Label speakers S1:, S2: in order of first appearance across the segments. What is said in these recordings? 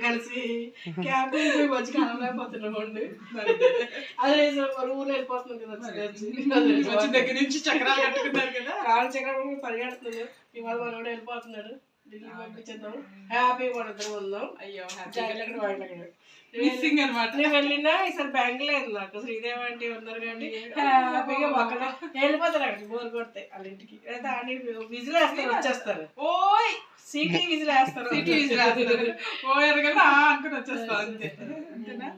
S1: కలిసి క్యాబ్ వచ్చి కలవలేకపోతున్నామండి అదే మరి ఊరు వెళ్ళిపోతుంది కదా వచ్చి.
S2: దగ్గర నుంచి చక్రాలు కట్టుకున్నారు కదా.
S1: కాలు చక్రం పరిగెడుతుంది ఇవాళ మనోడు వెళ్ళిపోతున్నాడు. ఢిల్లీ పంపించేద్దాం. హ్యాపీ పడుతూ ఉందాం.
S2: అయ్యో
S1: ఎక్కడ
S2: మిస్సింగ్ అనమాట
S1: నేను వెళ్ళినా ఈసారి లేదు నాకు. శ్రీదేవి ఆంటీ ఉన్నారు కాబట్టి హ్యాపీగా అక్కడ వెళ్ళిపోతారు అక్కడికి బోర్ కొడితే వాళ్ళ ఇంటికి. లేదా ఆంటీ విజిల్ వేస్తారు వచ్చేస్తారు.
S2: ఓయ్!
S1: సిటీ విజిల్ వేస్తారు.
S2: సిటీ విజిల్ వేస్తారు. ఎరగదు ఆ అనుకుని వచ్చేస్తా అంతే. అంతేనా?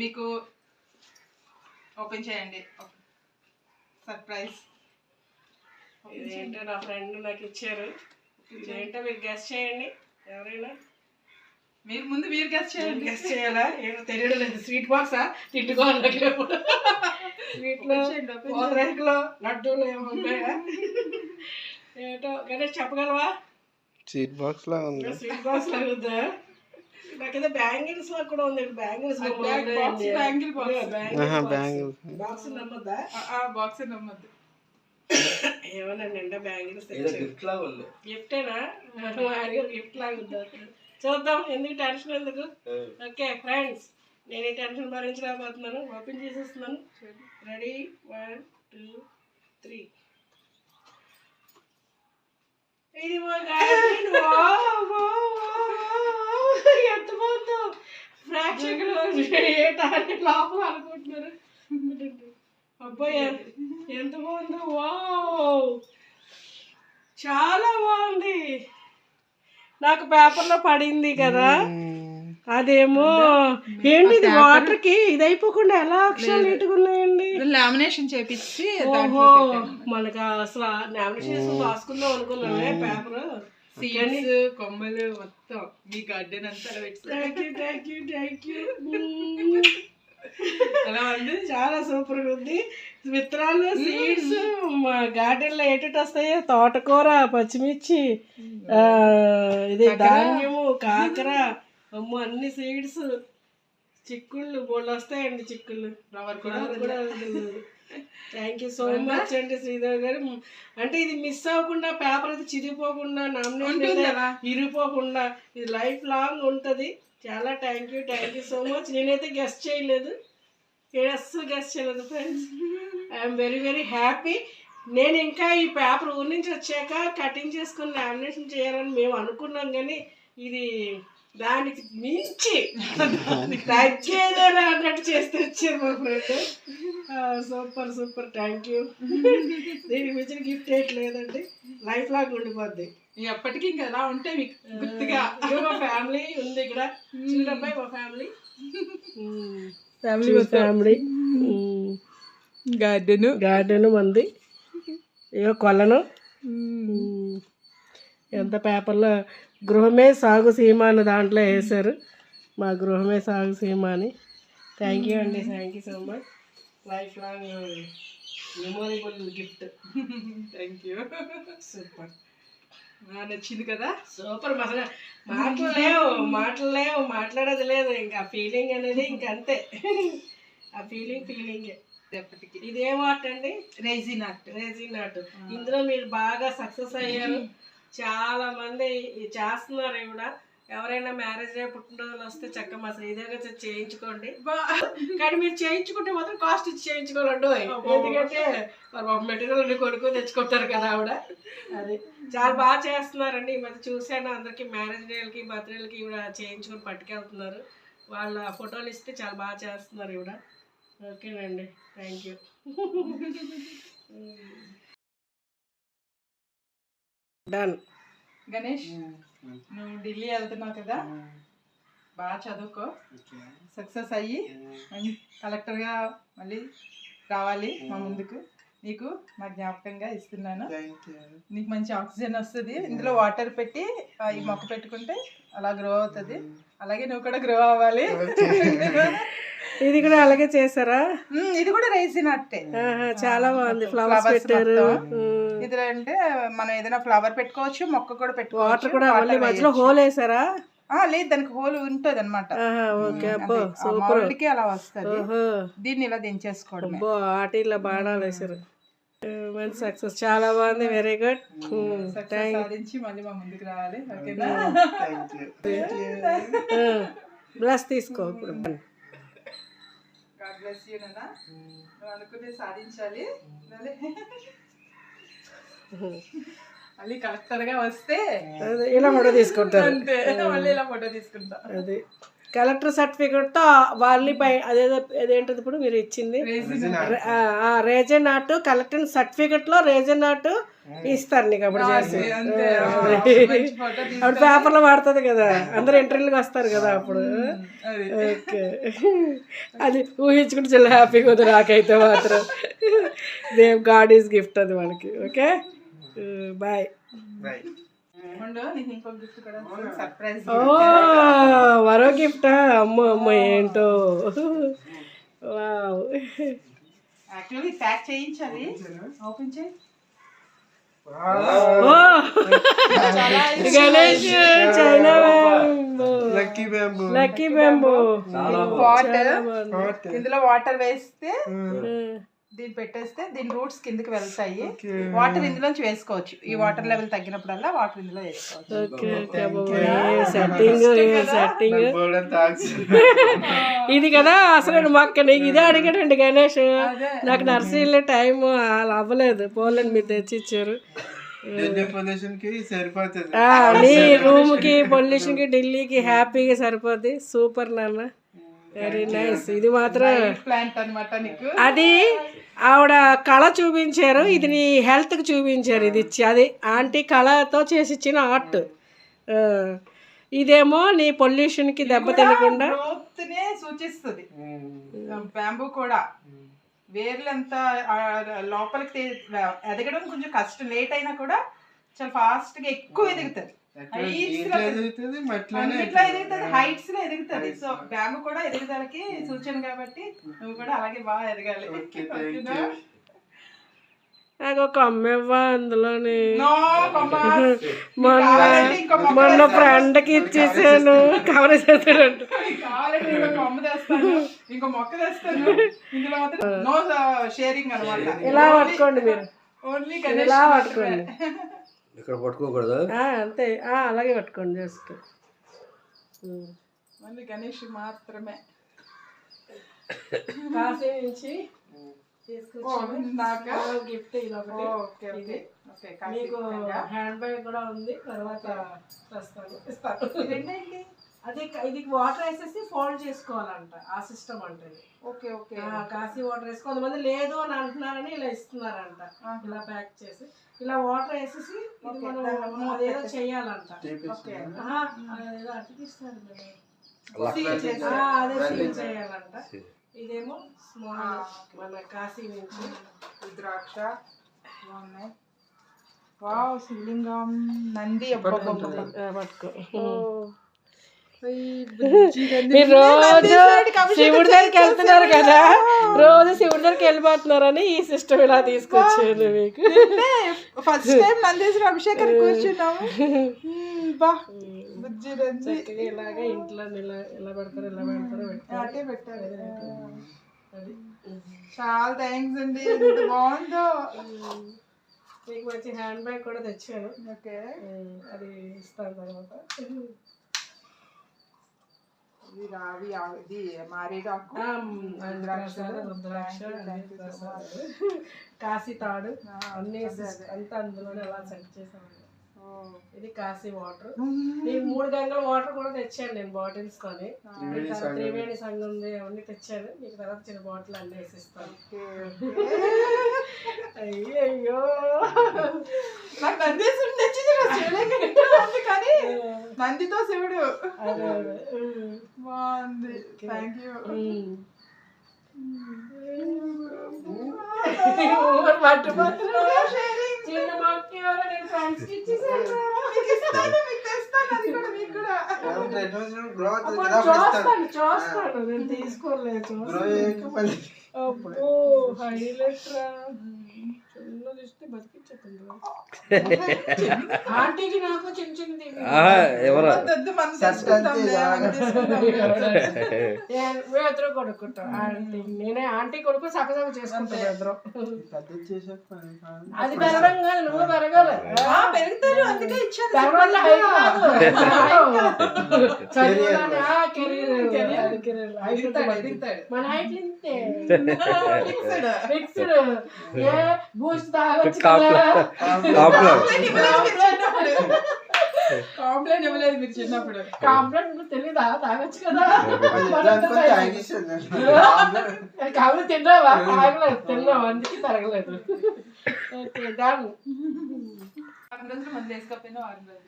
S2: మీకు ఓపెన్ చేయండి. సర్ప్రైజ్.
S1: ఇదేంటో నా ఫ్రెండ్ నాకు ఇచ్చారు. ఇదేంటో మీరు గెస్ట్ చేయండి. ఎవరైనా?
S2: మీరు ముందు మీరు గెస్ట్ చేయండి.
S1: గెస్ట్ చేయాలా? ఏంటో తెలియడం లేదు. స్వీట్ బాక్సా? తిట్టుకోవాలి స్వీట్లో
S2: చేయండి, open
S1: పూతరేకులు లడ్డూలు ఏమో ఉంటాయా? ఏంటో గణేష్ చెప్పగలవా?
S3: సీట్ బాక్స్ లా ఉంది.
S1: స్వీట్ బాక్స్ లాగుద్దా నాకేదో బ్యాంగిల్స్లో కూడా ఉంది. Bangles
S2: bangle box.
S3: ఆహా, bangle.
S1: బాక్స్ నమ్మద్దా?
S2: ఆ బాక్స్ నమ్మద్దు.
S1: ఏమన్నా నిండా బ్యాంగిల్స్
S4: ఏదో గిఫ్ట్ లాగా ఉంది.
S1: గిఫ్టేనా గిఫ్ట్ లాగుద్దా చూద్దాం ఎందుకు టెన్షన్ ఎందుకు? ఓకే ఫ్రెండ్స్ నేను ఈ టెన్షన్ భరించలేకపోతున్నాను. ఓపెన్ చేసేస్తున్నాను. రెడీ వన్ టూ త్రీ ఇది మా ఎంత బాగుందో. ప్రేక్షకులు ఏ టార్గెట్ లోపల అనుకుంటున్నారు. అబ్బాయి ఎంత బాగుందో. వావ్ చాలా బాగుంది. నాకు పేపర్లో పడింది కదా. అదేమో. ఏంటి ఇది వాటర్కి ఇది అయిపోకుండా ఎలా అక్షరాలు ఇటుకున్నాయండి
S2: లామినేషన్ చేపించి
S1: ఓహో మనకు అసలు నామినేషన్ రాసుకుందాం అనుకున్నామే పేపర్?
S2: సీడ్స్ కొమ్మలు మొత్తం. మీ గార్డెన్ అంతా అలా పెట్టి
S1: thank you thank you thank you
S2: ఎలా ఉంది
S1: చాలా సూపర్గా ఉంది. విత్తనాలు సీడ్స్ మా గార్డెన్లో ఏటెట్ వస్తాయి? తోటకూర పచ్చిమిర్చి ఇది ధాన్యము కాకర అమ్మో అన్ని సీడ్స్ చిక్కుళ్ళు బోళ్ళు వస్తాయండి చిక్కుళ్ళు.
S2: ఫ్లవర్
S1: కూడా థ్యాంక్ యూ సో మచ్ అండి శ్రీదేవి గారు. అంటే ఇది మిస్ అవ్వకుండా పేపర్ అయితే చిరిగిపోకుండా నామినేషన్
S2: అలా.
S1: ఇరిగిపోకుండా ఇది లైఫ్ లాంగ్ ఉంటుంది. చాలా thank you thank you so much నేనైతే గెస్ట్ చేయలేదు. అస్సలు గెస్ట్ చేయలేదు friends I'm very very happy నేను ఇంకా ఈ పేపర్ ఊరి నుంచి వచ్చాక కటింగ్ చేసుకుని లామినేషన్ చేయాలని మేము అనుకున్నాం కానీ ఇది దానికి మించి తగ్గేదేనా అన్నట్టు చేస్తే వచ్చారు మా friend. Super super. Thank you దీనికి మించిన గిఫ్ట్ ఏంటి లేదండి. లైఫ్ లాంగ్ ఉండిపోద్ది.
S2: ఎప్పటికీ ఇంకా ఎలా ఉంటే మీకు గుర్తుగా?
S1: మా ఫ్యామిలీ ఉంది ఇక్కడ. చూడబ్బాయి మా family
S2: family
S1: family
S2: garden
S1: garden మంది. ఇక కొలను. ఎంత పేపర్లో గృహమే సాగు సీమ అని దాంట్లో వేశారు. మా గృహమే సాగు సీమ అని. థ్యాంక్ యూ అండి. Thank you so much life long memorable gift
S2: thank you
S1: super
S2: నచ్చింది కదా?
S1: సూపర్ అసలు మాటలు లేవు మాటలు లేవు మాట్లాడేది లేదు. ఇంకా ఫీలింగ్ అనేది ఇంక అంతే. ఆ ఫీలింగ్ ఫీలింగ్
S2: ఎప్పటికి.
S1: ఇదేం ఆర్ట్ అండి?
S2: రైజిన్ ఆర్ట్
S1: రేజిన్ ఆర్ట్ ఇందులో మీరు బాగా సక్సెస్ అయ్యారు. చాలా మంది ఇది చేస్తున్నారు కూడా ఎవరైనా మ్యారేజ్ డే పుట్టినరోజులు వస్తే చక్క మా శ్రీదేవి చేయించుకోండి. కానీ మీరు చేయించుకుంటే మాత్రం కాస్ట్ ఇచ్చి చేయించుకోవాలండి ఎందుకంటే మరి మెటీరియల్ అన్ని కొనుక్కొని తెచ్చుకుంటారు కదా ఆవిడ. అది చాలా బాగా చేస్తున్నారండి. ఈ మధ్య చూశాను అందరికి మ్యారేజ్ డేలకి బర్త్డేలకి కూడా చేయించుకొని పట్టుకెళ్తున్నారు. వాళ్ళ ఫోటోలు ఇస్తే చాలా బాగా చేస్తున్నారు ఇవిడ ఓకేనండి. Thank you. డన్
S2: గణేష్ నువ్వు ఢిల్లీ వెళ్తున్నావు కదా? బాగా చదువుకో. సక్సెస్ అయ్యి కలెక్టర్గా మళ్ళీ రావాలి మా ముందుకు. నీకు మా జ్ఞాపకంగా ఇస్తున్నాను. నీకు మంచి ఆక్సిజన్ వస్తుంది. ఇందులో వాటర్ పెట్టి ఈ మొక్క పెట్టుకుంటే అలా గ్రో అవుతుంది. అలాగే నువ్వు కూడా గ్రో అవ్వాలి.
S1: ఇది కూడా అలాగే చేశారా?
S2: ఉమ్, ఇది కూడా రైసిన్ అట్టే
S1: చాలా బాగుంది. ఫ్లవర్స్ పెట్టారు.
S2: ఇది అంటే మనం ఏదైనా ఫ్లవర్ పెట్టుకోవచ్చు మొక్క కూడా పెట్టుకోవచ్చు
S1: వాటర్ కూడా మధ్యలో. హోల్ వేసారా?
S2: ఆ, లేదు దానికి హోల్ ఉంటది అనమాట
S1: ఆహా, ఓకే అబ్బో సూపర్.
S2: కి అలా వస్తది.
S1: ఓహో.
S2: దీన్ని ఇలా దించేసుకోవడమే.
S1: అబ్బో ఆటిల్లో బాణాలు వేసారు. మంచి సక్సెస్ చాలా బాగుంది వెరీ గుడ్
S2: సక్సెస్ సాధించి మళ్ళీ మా ముందుకు రావాలి ఓకేనా?
S1: బ్లస్ తీసుకో ఇప్పుడు.
S2: గాడ్ బ్లెస్ యూ నాన్న. నువ్వు అనుకునే సాధించాలి. అదే. మళ్ళీ కలెక్టర్గా వస్తే
S1: అదే, ఇలా ఫోటో తీసుకుంటారు.
S2: అంతే. మళ్ళీ ఇలా ఫోటో తీసుకుంటా.
S1: అది. కలెక్టర్ సర్టిఫికెట్తో వాళ్ళని పై అదేదో అదేంటది ఇప్పుడు మీరు ఇచ్చింది? రేజన్ ఆర్ట్ కలెక్టర్ సర్టిఫికెట్లో రేజన్ ఆర్ట్ ఇస్తారు నీకు అప్పుడు చేసి
S2: అంతే మంచి ఫోటో
S1: అప్పుడు పేపర్లో వాడుతుంది కదా. అందరు ఇంటర్వ్యూకి వస్తారు కదా అప్పుడు.
S2: అది.
S1: ఓకే. అది ఊహించుకుంటే చాలా హ్యాపీగా ఉంది నాకైతే మాత్రం. దేవ్ గాడ్ ఈస్ గిఫ్ట్ అది మనకి. ఓకే? బాయ్ ఓ మరో గిఫ్టా అమ్మో అమ్మ ఏంటో? వావ్
S2: యాక్చువల్లీ ప్యాక్ చేయించాలి ఓపెన్ చేయి.
S1: ఓ. Ganesh China
S3: lucky bamboo
S1: lucky bamboo
S2: water ఇందులో వాటర్ వేస్తే దీన్ని పెట్టేస్తే దీని రూట్స్ కిందకి వెళ్తాయి. వాటర్ ఇందులోంచి వేసుకోవచ్చు. ఈ వాటర్ లెవెల్ తగ్గినప్పుడల్లా వాటర్ ఇందులో వేసుకోవచ్చు.
S1: ఇది కదా అసలు మాకు నీకు ఇదే అడిగాడండి గణేష్. నాకు నర్సరీలో టైం అలా అవ్వలేదు. పోలేండి మీరు తెచ్చి ఇచ్చారు
S3: సరిపోతుంది.
S1: ఆ, నీ రూమ్కి పొల్యూషన్కి ఢిల్లీకి హ్యాపీగా సరిపోద్ది. సూపర్ నాన్న. వెరీ నైస్ ఇది మాత్రం
S2: ప్లాంట్ అన్నమాట నీకు.
S1: అది ఆవిడ కళ చూపించారు. ఇది నీ హెల్త్కి చూపించారు. ఇది ఇచ్చి అది ఆంటీ కళతో చేసి ఇచ్చిన ఆర్ట్ ఇదేమో నీ పొల్యూషన్కి దెబ్బ తినకుండా.
S2: సూచిస్తుంది. బ్యాంబూ కూడా. వేర్లంతా లోపలికి ఎదగడం కొంచెం కష్టం. లేట్ అయినా కూడా చాలా ఫాస్ట్గా ఎక్కువ ఎదుగుతుంది. హైట్స్లో
S3: ఎదుగుతుంది.
S2: సో బ్యాంబూ కూడా ఎదుగుదలకి సూచన కాబట్టి నువ్వు కూడా అలాగే బాగా ఎదగాలి.
S1: నాకు ఒక అమ్మ. ఇవ్వా అందులోని. మొన్న మొన్న ఫ్రెండ్కి ఇచ్చేసాను. కవర్ చేస్తాడంట
S2: నీకు కావాలంటే ఇంకో కొమ్మ తెస్తాను. ఇంకో మొక్క తెస్తాను. ఇందులో మాత్రం నో షేరింగ్ అనమాట
S1: ఇలా పట్టుకోండి మీరు.
S2: ఓన్లీ
S1: ఇలా పట్టుకోండి.
S4: ఇక్కడ పట్టుకోకూడదు?
S1: ఆ, అంతే. ఆ, అలాగే పట్టుకోండి జస్ట్.
S2: ఓన్లీ గణేష్ మాత్రమే?
S1: గిఫ్ట్ ఇది మీకు. హ్యాండ్ బ్యాగ్ కూడా ఉంది తర్వాత ఇస్తాను? అది ఇది వాటర్ వేసేసి ఫోల్డ్ చేసుకోవాలంట ఆ సిస్టమ్ అంటే. ఇది.
S2: ఓకే. ఓకే
S1: కాశీ వాటర్ వేసి కొంతమంది లేదు అని అంటున్నారని ఇలా ఇస్తున్నారంట. ఇలా ప్యాక్ చేసి. ఇలా వాటర్ వేసేసి ఇది మనం అదేదో
S2: ఓకే.
S1: ఆ, అదే సీల్ చేయాలంట. ఇదేమో స్మాల్ మన కాశీ నుంచి.
S2: రుద్రాక్ష బాగున్నాయి. వావ్ శివలింగం. నంది
S1: పట్టుకో. మీరు రోజు
S2: అభిషేకం
S1: శివుడి దగ్గరికి వెళ్తున్నారు కదా? రోజు శివుడి దగ్గరికి వెళ్ళిపోతున్నారని ఈ సిస్టమ్ ఇలా తీసుకొచ్చాను మీకు.
S2: ఫస్ట్ టైం నందీశ్వర అభిషేకానికి కూర్చున్నాము. బా. బుజ్జి
S1: చక్కగా ఇలాగే ఇంట్లో ఇలా ఇలా పెడతారు ఇలా పెడతారు
S2: అటే పెట్టారు.
S1: అది
S2: చాలా థ్యాంక్స్ అండి. బాగుందో.
S1: మీకు మంచి హ్యాండ్ బ్యాగ్ కూడా తెచ్చాను.
S2: ఓకే.
S1: అది ఇస్తాను తర్వాత
S2: ఇది రావి ఆ- ఇది మారేడాకు
S1: ఆ, రుద్రాక్ష రుద్రాక్ష అన్ని ప్రసాదాలు. కాశీ తాడు అన్ని అంతా అందులోనే అలా సెట్ చేసామండి. ఇది కాశీ వాటర్. ఈ మూడు గంగల వాటర్ కూడా తెచ్చాను నేను బాటిల్స్ తర్వాత త్రివేణి సంఘం ఉంది అవన్నీ తెచ్చాను. మీకు తర్వాత చిన్న బాటిల్ అన్నీ వేసిస్తాను. అయ్యయ్యో.
S2: నాకు నందీశ్వరుడు తెచ్చి కానీ నందితో శివుడు.
S1: అదే అదే. ఉమ్.
S2: బాగుంది థ్యాంక్ యూ
S1: ఉమ్. ఊరు పట్టుపోతున్నా. చిన్న మొక్క ఎవరో నేను friends కి ఇచ్చేసాను.
S3: గ్రోత్
S1: అప్పుడు చూస్తాను చూస్తాను నేను తీసుకోలేదు. అబ్బో హైలైట్ రా చిన్న లిస్ట్ బతికి తినిపించకుండా ఆంటీకి నాకు చిన్న చిన్నది.
S4: ఎవరా?
S1: ఇద్దరు కొడుకుంటాం నేనే ఆంటీ కొడుకు సగసగ చేసుకుంటాం ఇద్దరం
S3: పెద్ద చేసాక పని కాదు.
S1: అది పెరగడం కాదు నువ్వు పెరగాలి.
S2: ఆ, పెరుగుతారు అందుకే.
S1: మన హైట్. ఫిక్స్డ్ ఏ బూస్ట్
S2: కాంప్లైంట్ ఇవ్వలేదు మీరు చిన్నప్పుడు. కాంప్లైంట్ ఇవ్వలేదు మీరు చిన్నప్పుడు
S1: కాంప్లైంట్ తెలీదా? తాగొచ్చు కదా? తిన్నావా? తాగలేదు తిన్నావా? అందుకే తరగలేదు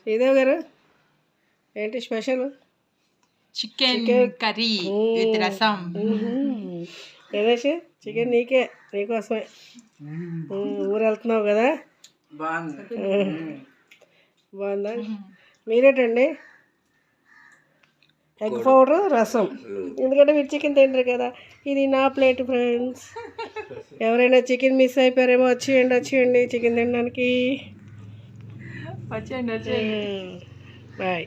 S1: శ్రీదేవ్ గారు? ఏంటి స్పెషల్?
S2: చికెన్ కర్రీ విత్ రసం
S1: గణేష్ చికెన్ నీకే నీకోసమే. ఊరు వెళ్తున్నావు కదా?
S3: బాగుంది.
S1: బాగుందా? మీరేటండి? ఎగ్ పౌడర్ రసం. ఎందుకంటే మీరు చికెన్ తింటారు కదా. ఇది నా ప్లేట్ ఫ్రెండ్స్. ఎవరైనా చికెన్ మిస్ అయిపోయారేమో వచ్చేయండి వచ్చేయండి చికెన్ తినడానికి.
S2: వచ్చేయండి
S1: బాయ్.